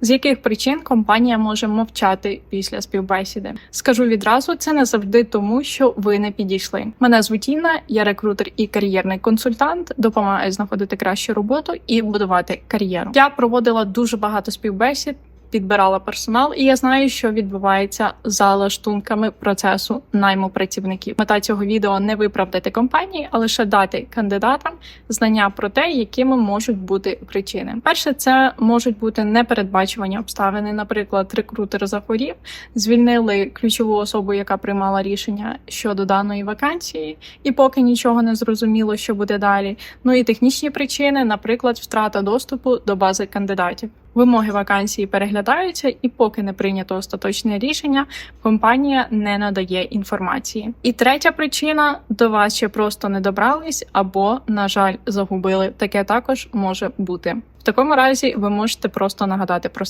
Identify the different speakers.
Speaker 1: З яких причин компанія може мовчати після співбесіди? Скажу відразу, це не завжди тому, що ви не підійшли. Мене звуть Інна, я рекрутер і кар'єрний консультант, допомагаю знаходити кращу роботу і будувати кар'єру. Я проводила дуже багато співбесід. Підбирала персонал, і я знаю, що відбувається за лаштунками процесу найму працівників. Мета цього відео не виправдати компанії, а лише дати кандидатам знання про те, якими можуть бути причини. Перше, це можуть бути непередбачувані обставини. Наприклад, рекрутер захворів, звільнили ключову особу, яка приймала рішення щодо даної вакансії, і поки нічого не зрозуміло, що буде далі. Ну і технічні причини, наприклад, втрата доступу до бази кандидатів. Вимоги вакансії переглядаються, і поки не прийнято остаточне рішення, компанія не надає інформації. І третя причина до вас ще просто не добрались або, на жаль, загубили. Таке також може бути. В такому разі ви можете просто нагадати про